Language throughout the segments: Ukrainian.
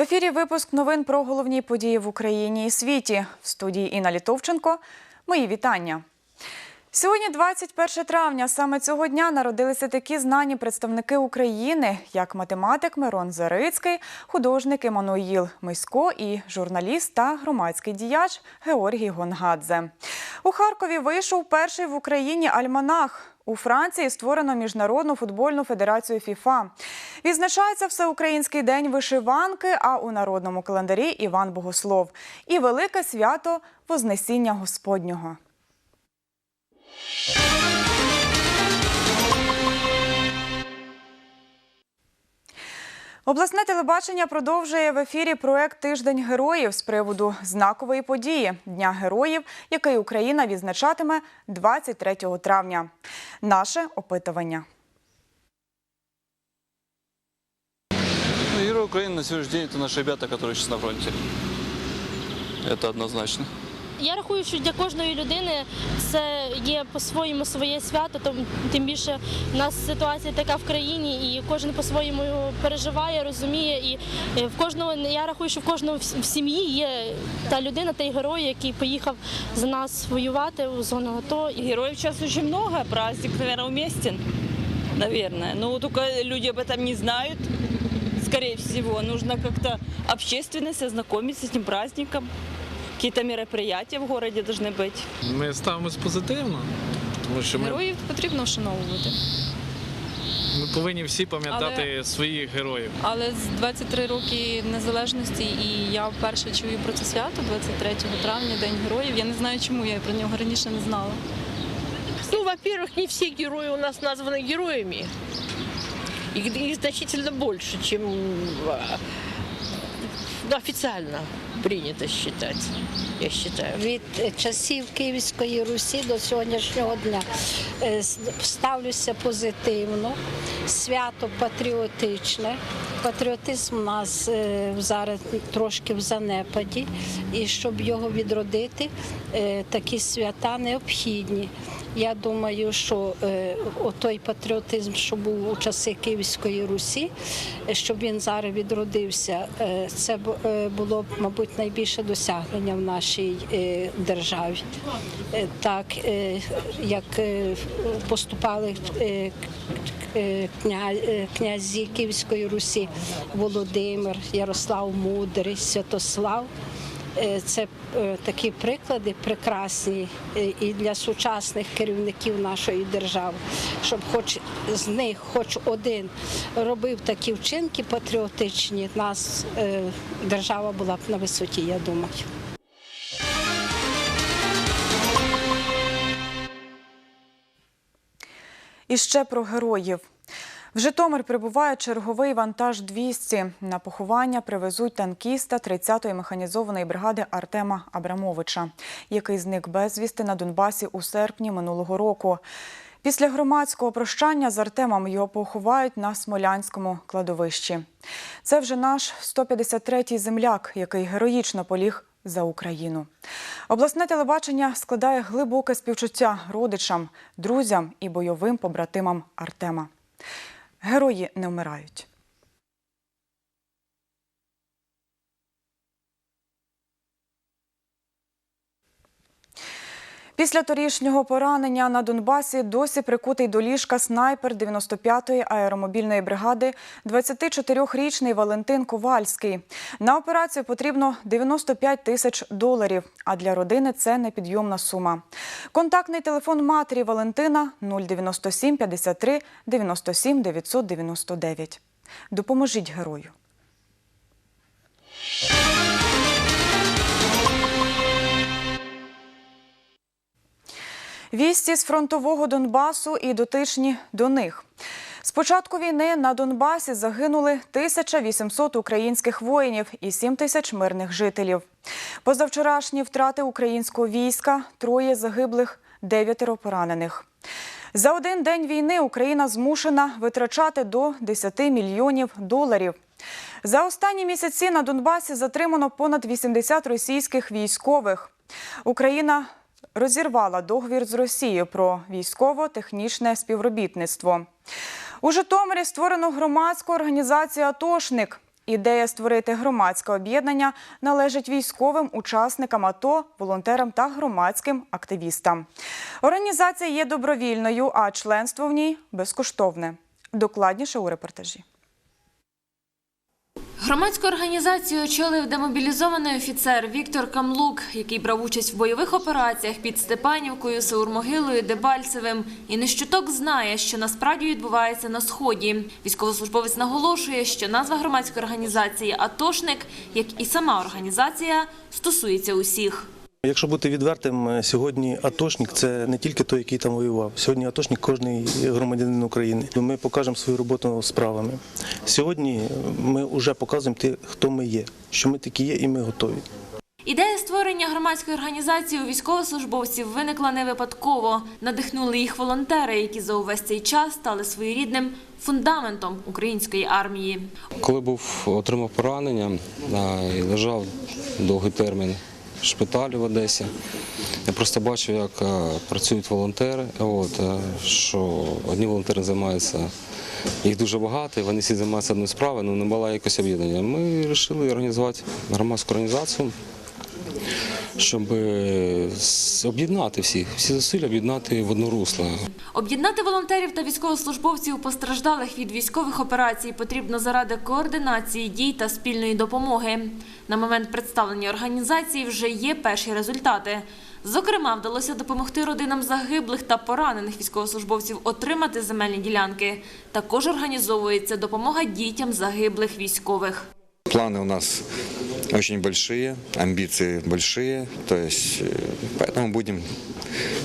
ефірі випуск новин про головні події в Україні і світі. В студії Інна Літовченко. Мої вітання. Сьогодні, 21 травня, саме цього дня народилися такі знані представники України, як математик Мирон Зарицький, художник Еммануїл Мисько і журналіст та громадський діяч Георгій Гонгадзе. У Харкові вийшов перший в Україні альманах. У Франції створено міжнародну футбольну федерацію ФІФА. Відзначається всеукраїнський день вишиванки, а у народному календарі Іван Богослов. І велике свято Вознесіння Господнього. Обласне телебачення продовжує в ефірі проект Тиждень героїв з приводу знакової події Дня героїв, який Україна відзначатиме 23 травня. Наше опитування. Ну, герой Украины на сегодняшний день это наши ребята, которые сейчас на фронте. Это однозначно. Я рахую, що для кожної людини це є по-своєму своє свято, тим більше в нас ситуація така в країні, і кожен по-своєму переживає, розуміє. І е, в кожного я рахую, що в кожного в сім'ї є та людина, той герой, який поїхав за нас воювати у зону АТО. Героев сейчас очень много, праздник, наверное, уместен, наверное. Но только люди об этом не знают, скорее всего. Нужно как-то общественность ознакомиться с этим праздником. Какие-то мероприятия в городе должны быть. Ми ставимось позитивно, тому що ми, Героїв потрібно вшановувати. ми повинні всі пам'ятати своїх героїв. Але з 23 роки незалежності, і я вперше чую про це свято 23 травня, День героїв. Я не знаю, чому я про нього раніше не знала. Ну, во-первых, не все герои у нас названы героями. Их, их значительно больше, чем а, ну, официально принято считать, я считаю. від часів Київської Русі до сьогоднішнього дня Е, ставлюся позитивно, свято патріотичне. Патріотизм у нас е, зараз трошки в занепаді, і щоб його відродити, е, такі свята необхідні. Я думаю, що е, той патріотизм, що був у часи Київської Русі, е, щоб він зараз відродився, е, це було б, мабуть, найбільше досягнення в нашій державі. Так, як поступали кня- князі Київської Русі Володимир, Ярослав Мудрий, Святослав. Е, Це е, такі приклади прекрасні е, і для сучасних керівників нашої держави, щоб хоч з них, хоч один робив такі вчинки патріотичні, нас держава була б на висоті, я думаю. І ще про героїв. В Житомир прибуває черговий вантаж 200. На поховання привезуть танкіста 30-ї механізованої бригади Артема Абрамовича, який зник безвісти на Донбасі у серпні минулого року. Після громадського прощання з Артемом його поховають на Смолянському кладовищі. Це вже наш 153-й земляк, який героїчно поліг за Україну. Обласне телебачення складає глибоке співчуття родичам, друзям і бойовим побратимам Артема. Герої не вмирають. Після торішнього поранення на Донбасі досі прикутий до ліжка снайпер 95-ї аеромобільної бригади 24-річний Валентин Ковальський. На операцію потрібно 95 тисяч доларів, а для родини це непідйомна сума. Контактний телефон матері Валентина 097 53 97 999. Допоможіть герою. Вісті з фронтового Донбасу і дотичні до них. З початку війни на Донбасі загинули 1800 українських воїнів і 7 тисяч мирних жителів. Позавчорашні втрати українського війська троє загиблих, дев'ятеро поранених. За один день війни Україна змушена витрачати до 10 мільйонів доларів. За останні місяці на Донбасі затримано понад 80 російських військових. Україна розірвала договір з Росією про військово-технічне співробітництво. У Житомирі створено громадську організацію Атошник. Ідея створити громадське об'єднання належить військовим учасникам АТО, волонтерам та громадським активістам. Організація є добровільною, а членство в ній безкоштовне. Докладніше у репортажі. Громадську організацію очолив демобілізований офіцер Віктор Камлук, який брав участь в бойових операціях під Степанівкою, Саурмогилою, Дебальцевим. І не щоток знає, що насправді відбувається на сході. Військовослужбовець наголошує, що назва громадської організації Атошник, як і сама організація, стосується усіх. Якщо бути відвертим, е, сьогодні атошник це не тільки той, який там воював. Сьогодні атошник кожний громадянин України. Ми покажемо свою роботу справами. Сьогодні ми вже показуємо те, хто ми є, що ми такі є, і ми готові. Ідея створення громадської організації у військовослужбовців виникла не випадково. Надихнули їх волонтери, які за увесь цей час стали своєрідним фундаментом української армії. Коли був отримав поранення і лежав довгий термін в шпиталі в Одесі, я просто бачив, як працюють волонтери. От, що одні волонтери займаються, їх дуже багато, вони всі займаються одною справою, але не було якось об'єднання. Ми вирішили організувати громадську організацію, щоб е, об'єднати всіх, всі зусилля об'єднати в одно русло. Об'єднати волонтерів та військовослужбовців постраждалих від військових операцій потрібно заради координації дій та спільної допомоги. На момент представлення організації вже є перші результати. Зокрема, вдалося допомогти родинам загиблих та поранених військовослужбовців отримати земельні ділянки. Також організовується допомога дітям загиблих військових. Планы у нас очень большие, амбиции большие, то есть э, поэтому будем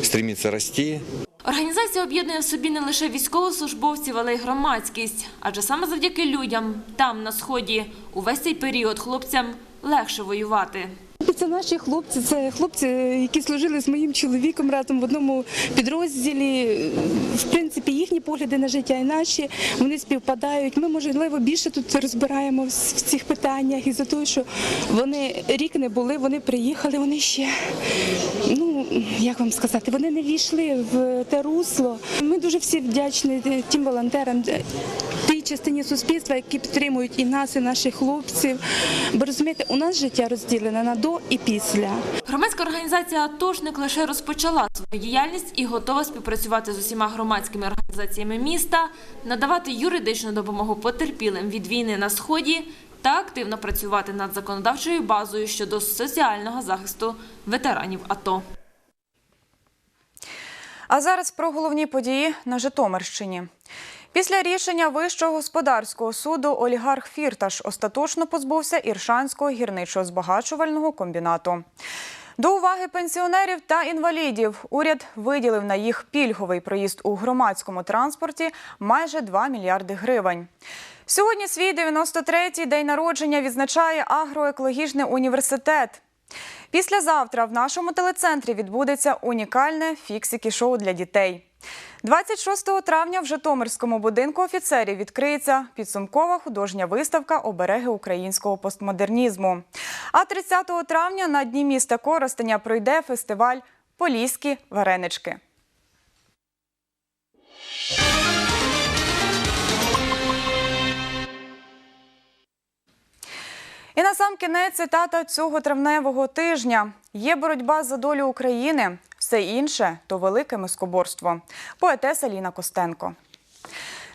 стремиться расти. Організація об'єднує в собі не лише військовослужбовців, але й громадськість. Адже саме завдяки людям там, на сході, увесь цей період хлопцям легше воювати. Це наші хлопці, це хлопці, які служили з моїм чоловіком разом в одному підрозділі. В принципі, їхні погляди на життя і наші вони співпадають. Ми можливо більше тут розбираємо в цих питаннях і за те, що вони рік не були, вони приїхали, вони ще ну як вам сказати, вони не війшли в те русло. Ми дуже всі вдячні тим волонтерам. Тій частині суспільства, які підтримують і нас, і наших хлопців. Бо розумієте, у нас життя розділене на до і після. Громадська організація «Атошник» лише розпочала свою діяльність і готова співпрацювати з усіма громадськими організаціями міста, надавати юридичну допомогу потерпілим від війни на сході та активно працювати над законодавчою базою щодо соціального захисту ветеранів АТО. А зараз про головні події на Житомирщині. Після рішення Вищого господарського суду олігарх Фірташ остаточно позбувся Іршанського гірничо-збагачувального комбінату. До уваги пенсіонерів та інвалідів уряд виділив на їх пільговий проїзд у громадському транспорті майже 2 мільярди гривень. Сьогодні свій 93-й день народження відзначає агроекологічний університет. Післязавтра в нашому телецентрі відбудеться унікальне фіксики-шоу для дітей. 26 травня в Житомирському будинку офіцерів відкриється підсумкова художня виставка Обереги українського постмодернізму. А 30 травня на дні міста Коростеня пройде фестиваль Поліські варенички. І на сам кінець цитата цього травневого тижня: є боротьба за долю України, все інше то велике мискоборство. Поетеса Ліна Костенко.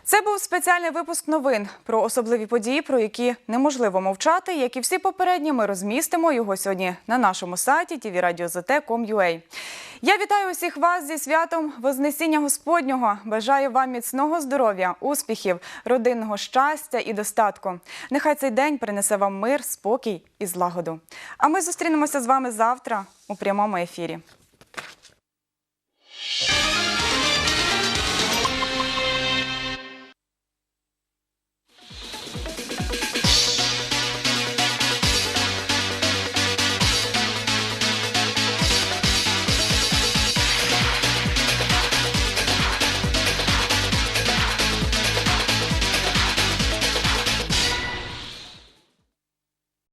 Це був спеціальний випуск новин про особливі події, про які неможливо мовчати. Як і всі попередні, ми розмістимо його сьогодні на нашому сайті tvradio.zt.com.ua. Я вітаю усіх вас зі святом Вознесіння Господнього. Бажаю вам міцного здоров'я, успіхів, родинного щастя і достатку. Нехай цей день принесе вам мир, спокій і злагоду. А ми зустрінемося з вами завтра у прямому ефірі.